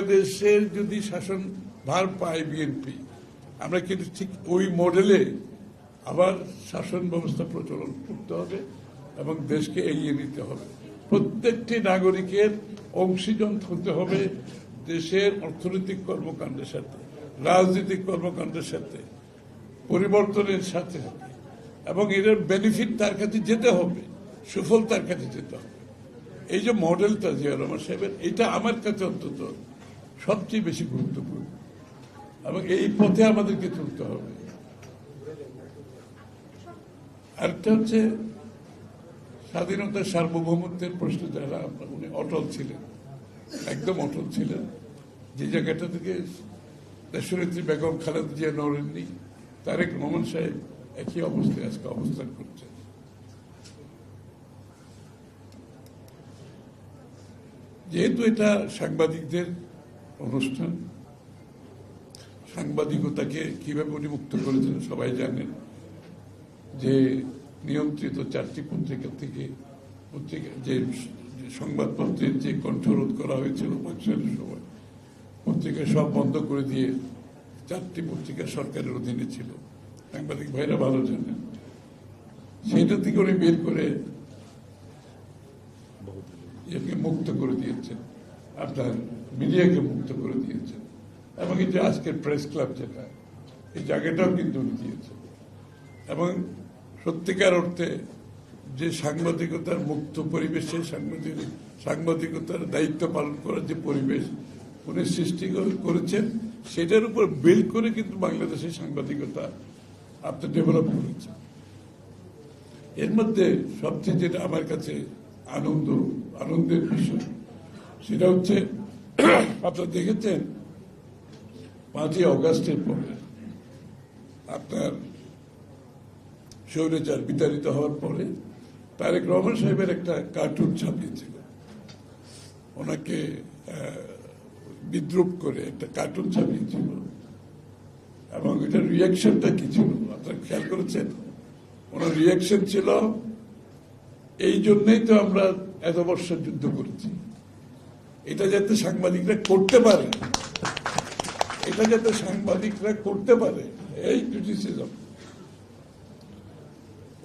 বাংলাদেশের যদি শাসন ভার পায় বিএনপি, আমরা কিন্তু ঠিক ওই মডেলে আবার শাসন ব্যবস্থা প্রচলন করতে হবে এবং দেশকে এগিয়ে নিতে হবে। প্রত্যেকটি নাগরিকের অংশীজন হতে হবে দেশের অর্থনৈতিক কর্মকাণ্ডের সাথে, রাজনৈতিক কর্মকাণ্ডের সাথে, পরিবর্তনের সাথে সাথে। এবং এর বেনিফিট তার কাছে যেতে হবে, সুফল তার কাছে যেতে হবে। এই যে মডেলটা জিয়া রহমান সাহেবের, এটা আমার কাছে অন্তত সবচেয়ে বেশি গুরুত্বপূর্ণ। এবং এই পথে আমাদেরকে চলতে হবে। আরেকটা হচ্ছে, স্বাধীনতার সার্বভৌমত্বের প্রশ্ন যারা উনি অটল ছিলেন, একদম অটল ছিলেন, যে জায়গাটা থেকে দেশনেত্রী বেগম খালেদ জিয়া নড়েননি, তারেক রহমান সাহেব একই অবস্থায় আজকে অবস্থান করছেন। যেহেতু এটা সাংবাদিকদের অনুষ্ঠান। সাংবাদিকতাকে কীভাবে উনি মুক্ত করেছেন সবাই জানেন যে নিয়ন্ত্রিত চারটি পত্রিকা থেকে পত্রিকা যে সংবাদপত্রের যে কণ্ঠরোধ করা হয়েছিল পাকিস্তানের সময়, পত্রিকা সব বন্ধ করে দিয়ে চারটি পত্রিকা সরকারের অধীনে ছিল। সাংবাদিক ভাইরা ভালো জানেন। সেটা থেকে উনি বের করে মুক্ত করে দিয়েছেন। আপনার মিডিয়াকে মুক্ত করে দিয়েছেন এবং এই যে আজকের প্রেস ক্লাব যেটা, এই জায়গাটাও কিন্তু উনি দিয়েছেন। এবং সত্যিকার অর্থে যে সাংবাদিকতার মুক্ত পরিবেশে সাংবাদিক, সাংবাদিকতার দায়িত্ব পালন করার যে পরিবেশ উনি সৃষ্টি করেছেন, সেটার উপর বিল্ড করে কিন্তু বাংলাদেশের সাংবাদিকতা আপনি ডেভেলপ করেছেন এর মধ্যে সবচেয়ে যেটা আমার কাছে আনন্দ, আনন্দের বিষয় সেটা হচ্ছে আপনারা দেখেছেন পাঁচই অগাস্টের পরে আপনার স্বৈরাচার বিতাড়িত হওয়ার পরে তারেক রহমান সাহেবের একটা কার্টুন ছাপিয়েছিল। ওনাকে বিদ্রুপ করে একটা কার্টুন ছাপিয়েছিল। এবং এটার রিয়াকশনটা কি ছিল? আপনারা খেয়াল করেছেন? ওনার রিয়াকশন ছিল, এই জন্যই তো আমরা এত বছর যুদ্ধ করেছি। এটা যাতে সাংবাদিকরা করতে পারে। এটা যাতে সাংবাদিকরা করতে পারে। এই ক্রিটিসিজম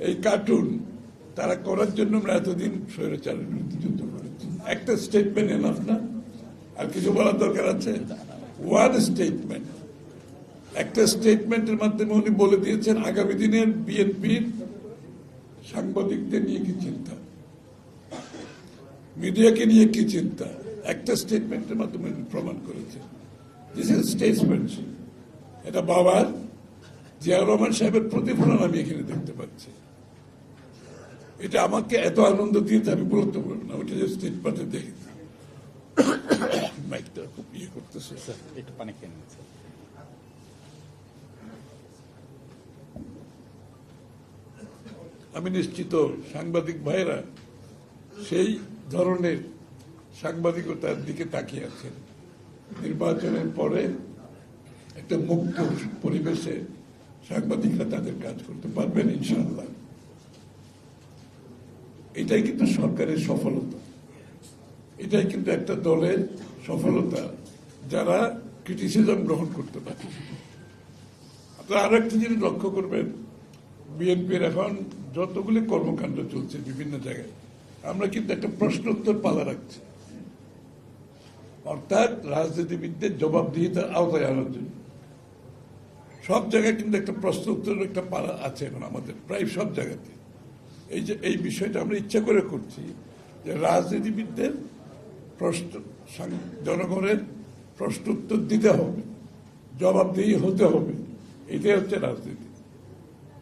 এই কার্টুন তারা করার জন্য আমরা এতদিন স্বৈরাচারের বিরুদ্ধে যুদ্ধ করেছি। একটা স্টেটমেন্ট এনাফ না? আর কিছু বলার দরকার আছে? ওয়ান স্টেটমেন্ট একটা স্টেটমেন্টের মাধ্যমে উনি বলে দিয়েছেন, আগামী দিনের বিএনপির সাংবাদিকদের নিয়ে কি চিন্তা? মিডিয়াকে নিয়ে কি চিন্তা? একটা স্টেটমেন্টের মাধ্যমে প্রমাণ করেছে। দিস ইজ স্টেটমেন্ট এটা বাবার জিয়াউর রহমান সাহেবের প্রতিফলন আমি এখানে দেখতে পাচ্ছি। এটা আমাকে এত আনন্দ দিয়েছে আমি বলতে পারব না ওইটা যে স্টেটমেন্টে দেখেছি মাইকটা খুব ইয়ে করতেছে। একটু পানি খেয়ে আমি নিশ্চিত সাংবাদিক ভাইরা সেই ধরনের সাংবাদিকতার দিকে তাকিয়ে আছেন। নির্বাচনের পরে একটা মুক্ত পরিবেশে সাংবাদিকরা তাদের কাজ করতে পারবেন ইনশাআল্লাহ। এটাই কিন্তু সরকারের সফলতা। এটাই কিন্তু একটা দলের সফলতা যারা ক্রিটিসিজম গ্রহণ করতে পারে। আপনারা আরও একটা জিনিস লক্ষ্য করবেন, বিএনপির এখন যতগুলি কর্মকাণ্ড চলছে বিভিন্ন জায়গায়, আমরা কিন্তু একটা প্রশ্ন উত্তর পালা রাখছি। অর্থাৎ রাজনীতিবিদদের জবাবদিহিতার আওতায় আনার জন্য। সব জায়গায় কিন্তু একটা প্রশ্ন উত্তরের একটা পালা আছে এখন আমাদের, প্রায় সব জায়গাতে। এই যে, এই বিষয়টা আমরা ইচ্ছা করে করছি যে রাজনীতিবিদদের প্রশ্ন জনগণের প্রশ্ন উত্তর দিতে হবে, জবাবদিহি হতে হবে, এটাই হচ্ছে রাজনীতি।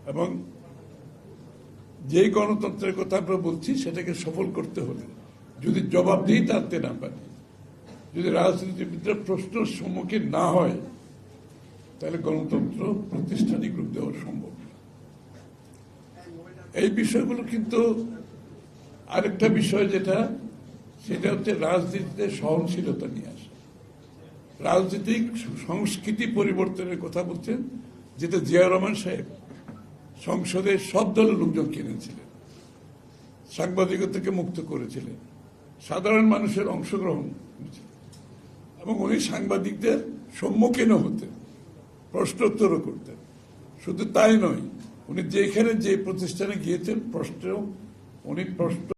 এবং যেই গণতন্ত্রের কথা আমরা বলছি, সেটাকে সফল করতে হলে, যদি জবাবদিহি টানতে না পারি যদি রাজনীতিবিদরা প্রশ্নের সম্মুখীন না হয়, তাহলে গণতন্ত্র প্রাতিষ্ঠানিক রূপ দেওয়া সম্ভব এই বিষয়গুলো কিন্তু আরেকটা বিষয় যেটা, সেটা হচ্ছে রাজনীতিতে সহনশীলতা নিয়ে আসা রাজনৈতিক সংস্কৃতি পরিবর্তনের কথা বলছেন, যেটা জিয়া রহমান সাহেব সংসদে সব দলের লোকজন কিনেছিলেন, সাংবাদিকতাকে মুক্ত করেছিলেন, সাধারণ মানুষের অংশগ্রহণ করেছিলেন। এবং উনি সাংবাদিকদের সম্মুখীনও হতেন, প্রশ্নোত্তরও করতেন। শুধু তাই নয়, উনি যেখানে যে প্রতিষ্ঠানে গিয়েছেন প্রশ্ন উনি প্রশ্ন